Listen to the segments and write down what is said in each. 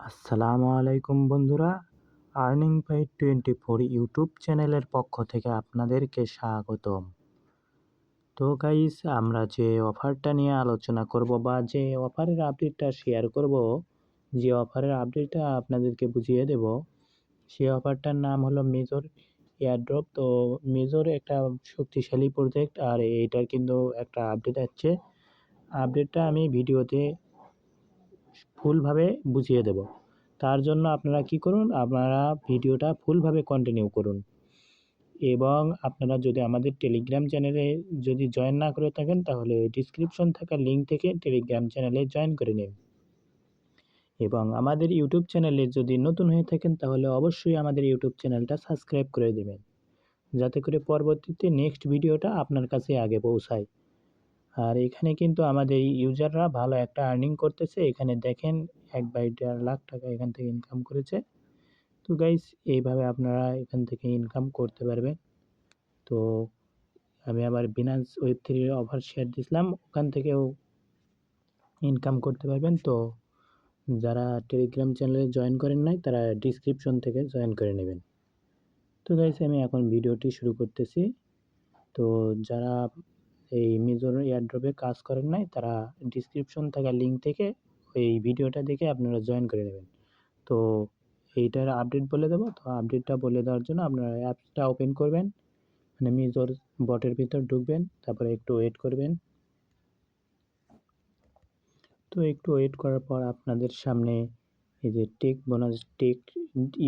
আসসালামু আলাইকুম বন্ধুরা earning fight twenty four YouTube চ্যানেলের পক্ষ থেকে আপনাদেরকে স্বাগতম। তো গাইস আমরা যে অফারটা নিয়ে আলোচনা করব বা যে অফারের আপডেটটা শেয়ার করব, যে অফারের আপডেটটা আপনাদেরকে বুঝিয়ে দেব সেই অফারটার নাম হলো মেজর এয়ারড্রপ তো মেজর একটা শক্তিশালী প্রজেক্ট আর এইটার কিন্তু একটা আপডেট আছে। আপডেটটা আমি ভিডিওতে ফুলভাবে বুঝিয়ে দেব। তার জন্য আপনারা কি করুন, আপনারা ভিডিওটা ফুলভাবে কন্টিনিউ করুন। এবং আপনারা যদি আমাদের টেলিগ্রাম চ্যানেলে যদি জয়েন না করে থাকেন, তাহলে ডিসক্রিপশন থাকা লিঙ্ক থেকে টেলিগ্রাম চ্যানেলে জয়েন করে নিন। এবং আমাদের ইউটিউব চ্যানেলে যদি নতুন হয়ে থাকেন, তাহলে অবশ্যই আমাদের ইউটিউব চ্যানেলটা সাবস্ক্রাইব করে দেবেন। যাতে করে পরবর্তীতে নেক্সট ভিডিওটা আপনার কাছে আগে পৌঁছায়। আর এখানে কিন্তু আমাদের ইউজাররা ভালো একটা আর্নিং করতেছে। এখানে দেখেন এক বাই দেড় লাখ টাকা এখান থেকে ইনকাম করেছে। তো গাইস এইভাবে আপনারা এখান থেকে ইনকাম করতে পারবেন। তো আমি আবার বিনান্স ওয়েব থ্রির অফার শেয়ার দিয়েছিলাম ওখান থেকেও ইনকাম করতে পারবেন। তো যারা টেলিগ্রাম চ্যানেলে জয়েন করেন নাই, তারা ডিসক্রিপশন থেকে জয়েন করে নেবেন। তো গাইস আমি এখন ভিডিওটি শুরু করতেছি। তো যারা এই মেজর এয়ারড্রপে কাজ করেন নাই, তারা ডিসক্রিপশন থাকা লিঙ্ক থেকে এই ভিডিওটা দেখে আপনারা জয়েন করে নেবেন। তো এইটার আপডেট বলে দেবো। তো আপডেটটা বলে দেওয়ার জন্য আপনারা অ্যাপসটা ওপেন করবেন মানে মিজোর বটের ভিতর ঢুকবেন, তারপরে একটু ওয়েট করবেন। তো একটু ওয়েট করার পর আপনাদের সামনে এই যে take bonus take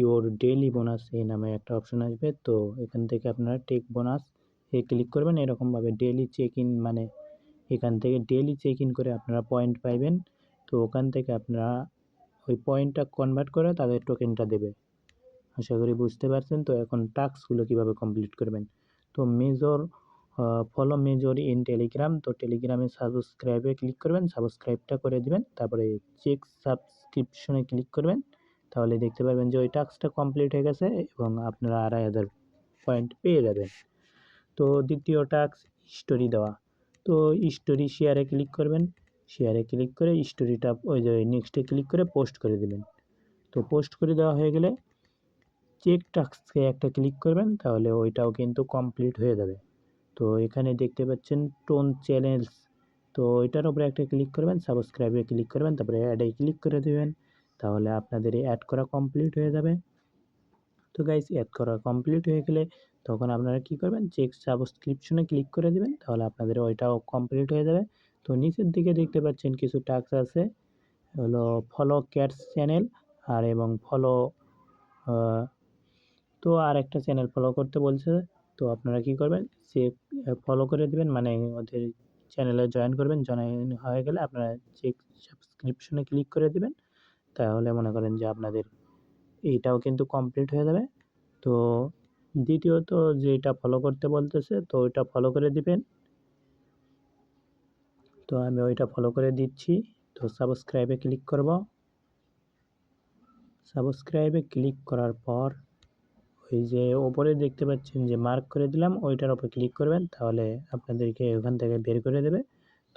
your daily bonus এই নামে একটা অপশন আসবে। তো এখান থেকে আপনারা টেক বোনাস এ ক্লিক করবেন, এরকমভাবে ডেলি চেক ইন মানে এখান থেকে ডেলি চেক ইন করে আপনারা পয়েন্ট পাইবেন। তো ওখান থেকে আপনারা ওই পয়েন্টটা কনভার্ট করে তাদের টোকেনটা দেবে। আশা করি বুঝতে পারছেন। তো এখন টাস্কগুলো কীভাবে কমপ্লিট করবেন? তো major follow major in Telegram তো টেলিগ্রামে সাবস্ক্রাইবে ক্লিক করবেন সাবস্ক্রাইবটা করে দিবেন। তারপরে চেক সাবস্ক্রিপশনে ক্লিক করবেন। তাহলে দেখতে পারবেন যে ওই টাস্কটা কমপ্লিট হয়ে গেছে এবং আপনারা আড়াই হাজার পয়েন্ট পেয়ে যাবেন। তো দ্বিতীয় টাস্ক স্টোরি দেওয়া। তো স্টোরি শেয়ারে ক্লিক করবেন। শেয়ারে ক্লিক করে স্টোরিটা ওই যে নেক্সটে ক্লিক করে পোস্ট করে দেবেন। তো পোস্ট করে দেওয়া হয়ে গেলে চেক টাস্কে একটা ক্লিক করবেন, তাহলে ওইটাও কিন্তু কমপ্লিট হয়ে যাবে। তো এখানে দেখতে পাচ্ছেন টোন চ্যানেলস তো এটার উপরে একটা ক্লিক করবেন সাবস্ক্রাইবে ক্লিক করবেন, তারপরে অ্যাডে ক্লিক করে দেবেন। তাহলে আপনাদের অ্যাড করা কমপ্লিট হয়ে যাবে। তো গাইস অ্যাড করা কমপ্লিট হয়ে গেলে তখন আপনারা কি করবেন? চেক সাবস্ক্রিপশনে ক্লিক করে দেবেন, তাহলে আপনাদের ওইটাও কমপ্লিট হয়ে যাবে। তো নিচের দিকে দেখতে পাচ্ছেন কিছু টাস্ক আছে, হলো ফলো ক্যাটস চ্যানেল আর এবং ফলো তো আর একটা চ্যানেল ফলো করতে বলছে। তো আপনারা কি করবেন? সে ফলো করে দেবেন মানে ওদের চ্যানেলে জয়েন করবেন। জয়েন হয়ে গেলে আপনারা চেক সাবস্ক্রিপশনে ক্লিক করে দেবেন, তাহলে মনে করেন যে আপনাদের এইটাও কিন্তু কমপ্লিট হয়ে যাবে। তো দ্বিতীয়ত যেটা ফলো করতে বলতেছে, তো ওইটা ফলো করে দিবেন। তো আমি ওইটা ফলো করে দিচ্ছি। তো সাবস্ক্রাইবে ক্লিক করব। সাবস্ক্রাইবে ক্লিক করার পর ওই যে ওপরে দেখতে পাচ্ছেন যে মার্ক করে দিলাম, ওইটার ওপর ক্লিক করবেন, তাহলে আপনাদেরকে ওখান থেকে বের করে দেবে।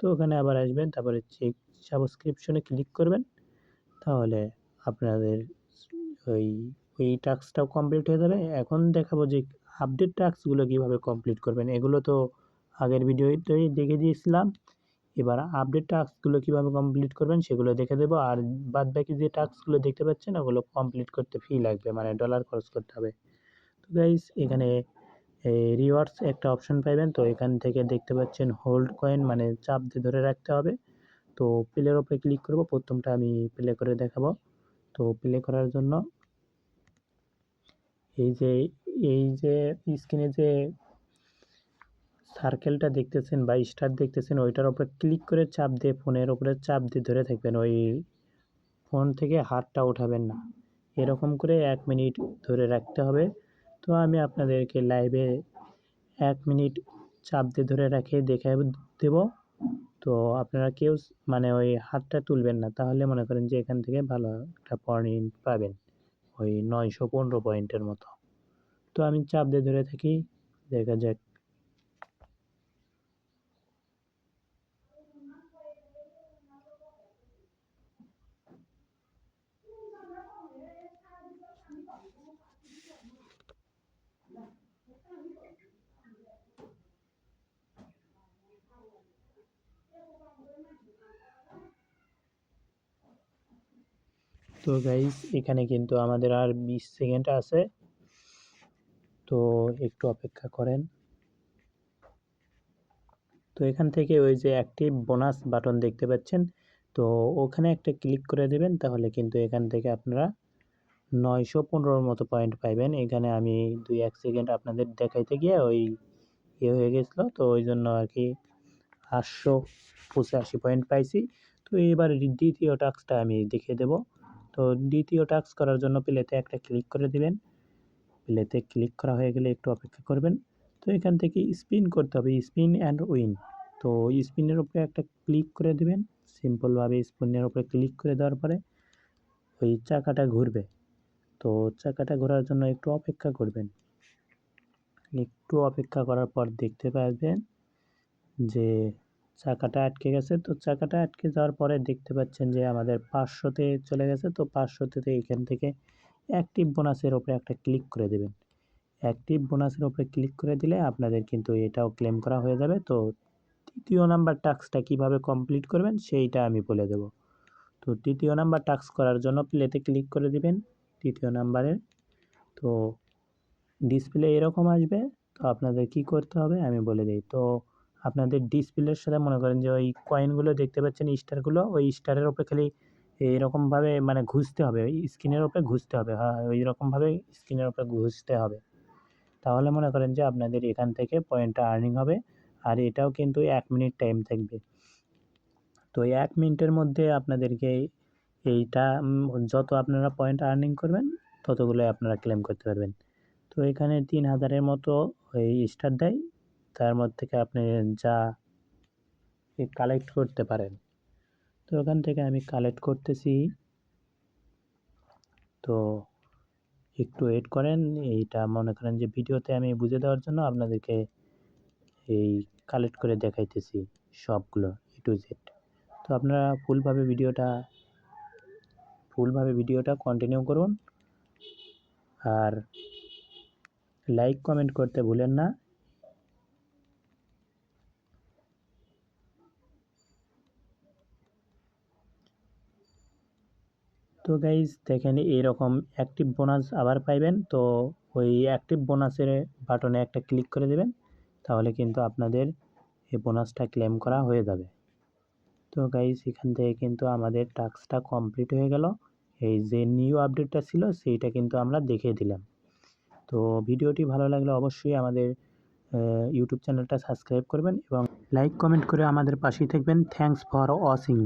তো ওখানে আবার আসবেন, তারপরে চেক সাবস্ক্রিপশনে ক্লিক করবেন, তাহলে আপনাদের ওই ওই টাস্কটাও কমপ্লিট হয়ে যাবে। এখন দেখাবো যে আপডেট টাস্কগুলো কীভাবে কমপ্লিট করবেন। এগুলো তো আগের ভিডিওতেই দেখে দিয়েছিলাম। এবার আপডেট টাস্কগুলো কীভাবে কমপ্লিট করবেন সেগুলো দেখে দেবো। আর বাদ বাকি যে টাস্কগুলো দেখতে পাচ্ছেন, ওগুলো কমপ্লিট করতে ফি লাগবে মানে ডলার খরচ করতে হবে। তো গাইস এখানে রিওয়ার্ডস একটা অপশন পাইবেন। তো এখান থেকে দেখতে পাচ্ছেন হোল্ড কয়েন মানে চাপ দিয়ে ধরে রাখতে হবে। তো প্লের ওপরে ক্লিক করব। প্রথমটা আমি প্লে করে দেখাবো। তো প্লে করার জন্য এই যে এই যে স্ক্রিনে যে সার্কেলটা দেখতেছেন বা স্টার দেখতেছেন, ওইটার উপরে ক্লিক করে চাপ দিয়ে ফোনের উপরে চাপ দিয়ে ধরে থাকবেন। ওই ফোন থেকে হাতটা উঠাবেন না। এরকম করে এক মিনিট ধরে রাখতে হবে। তো আমি আপনাদেরকে লাইভে এক মিনিট চাপ দিয়ে ধরে রেখে দেখে দেব। তো আপনারা কেউ মানে ওই হাতটা তুলবেন না। তাহলে মনে করেন যে এখান থেকে ভালো একটা পয়েন্ট পাবেন। ওই নয়শো পনেরো পয়েন্টের মতো। তো আমি চাপ দিয়ে ধরে থাকি দেখা যাক তো গাইস এখানে কিন্তু আমাদের আর বিশ সেকেন্ড আছে। তো একটু অপেক্ষা করেন। তো এখান থেকে ওই যে অ্যাক্টিভ বোনাস বাটন দেখতে পাচ্ছেন। তো ওখানে একটা ক্লিক করে দেবেন, তাহলে কিন্তু এখান থেকে আপনারা নয়শো পনেরোর মতো পয়েন্ট পাইবেন। এখানে আমি দুই এক সেকেন্ড আপনাদের দেখাইতে গিয়ে ওই ইয়ে হয়ে গেছিল। তো ওই জন্য আর কি আটশো পঁচাশি পয়েন্ট পাইছি। তো এবার দ্বিতীয় টাস্কটা আমি দেখিয়ে দেব। তো দ্বিতীয় টাস্ক করার জন্য প্লেতে একটা ক্লিক করে দিবেন। প্লেতে ক্লিক করা হয়ে গেলে একটু অপেক্ষা করবেন। তো এখান থেকে স্পিন করতে হবে স্পিন অ্যান্ড উইন তো স্পিনের উপরে একটা ক্লিক করে দিবেন। সিম্পলভাবে স্পিনের উপরে ক্লিক করে দেওয়ার পরে ওই চাকাটা ঘুরবে। তো চাকাটা ঘোরার জন্য একটু অপেক্ষা করবেন। একটু অপেক্ষা করার পর দেখতে পাবেন যে চাকাটা আটকে গেছে। তো চাকাটা আটকে যাওয়ার পরে দেখতে পাচ্ছেন যে আমাদের পাঁচশোতে চলে গেছে। তো পাঁচশোতে এখান থেকে অ্যাক্টিভ বোনাসের ওপরে একটা ক্লিক করে দেবেন। অ্যাক্টিভ বোনাসের ওপরে ক্লিক করে দিলে আপনাদের কিন্তু এটাও ক্লেম করা হয়ে যাবে। তো তৃতীয় নাম্বার টাস্কটা কীভাবে কমপ্লিট করবেন সেইটা আমি বলে দেব। তো তৃতীয় নাম্বার টাস্ক করার জন্য প্লেতে ক্লিক করে দিবেন তৃতীয় নাম্বারের তো ডিসপ্লে এরকম আসবে। তো আপনাদের কি করতে হবে আমি বলে দিই। তো আপনাদের ডিসপ্লের সাথে মনে করেন যে ওই কয়েনগুলো দেখতে পাচ্ছেন স্টারগুলো ওই স্টারের ওপরে খালি এরকমভাবে মানে ঘুষতে হবে স্ক্রিনের ওপরে ঘুষতে হবে হ্যাঁ ওই রকমভাবে স্ক্রিনের ওপরে ঘুষতে হবে। তাহলে মনে করেন যে আপনাদের এখান থেকে পয়েন্টটা আর্নিং হবে, আর এটাও কিন্তু এক মিনিট টাইম থাকবে। তো এক মিনিটের মধ্যে আপনাদেরকে এইটা যত আপনারা পয়েন্ট আর্নিং করবেন, ততগুলোই আপনারা ক্লেম করতে পারবেন। তো এখানে তিন হাজারের মতো ওই স্টার দেয়। তার মধ্যে থেকে আপনি যা কালেক্ট করতে পারেন। তো ওখান থেকে আমি কালেক্ট করতেছি। তো একটু ওয়েট করেন, এইটা মনে করেন যে ভিডিওতে আমি বুঝে দেওয়ার জন্য আপনাদেরকে এই কালেক্ট করে দেখাইতেছি সবগুলো এ টু জেড তো আপনারা ফুলভাবে ভিডিওটা ফুলভাবে ভিডিওটা কন্টিনিউ করুন। আর লাইক কমেন্ট করতে ভুলেন না। তো গাইজ দেখেন এইরকম অ্যাক্টিভ বোনাস আবার পাইবেন। তো ওই অ্যাক্টিভ বোনাসের বাটনে একটা ক্লিক করে দেবেন, তাহলে কিন্তু আপনাদের এই বোনাসটা ক্লেম করা হয়ে যাবে। তো গাইজ এখান থেকে কিন্তু আমাদের টাস্কটা কমপ্লিট হয়ে গেল। এই যে নিউ আপডেটটা ছিল, সেইটা কিন্তু আমরা দেখিয়ে দিলাম। তো ভিডিওটি ভালো লাগলে অবশ্যই আমাদের ইউটিউব চ্যানেলটা সাবস্ক্রাইব করবেন এবং লাইক কমেন্ট করে আমাদের পাশেই থাকবেন। Thanks for watching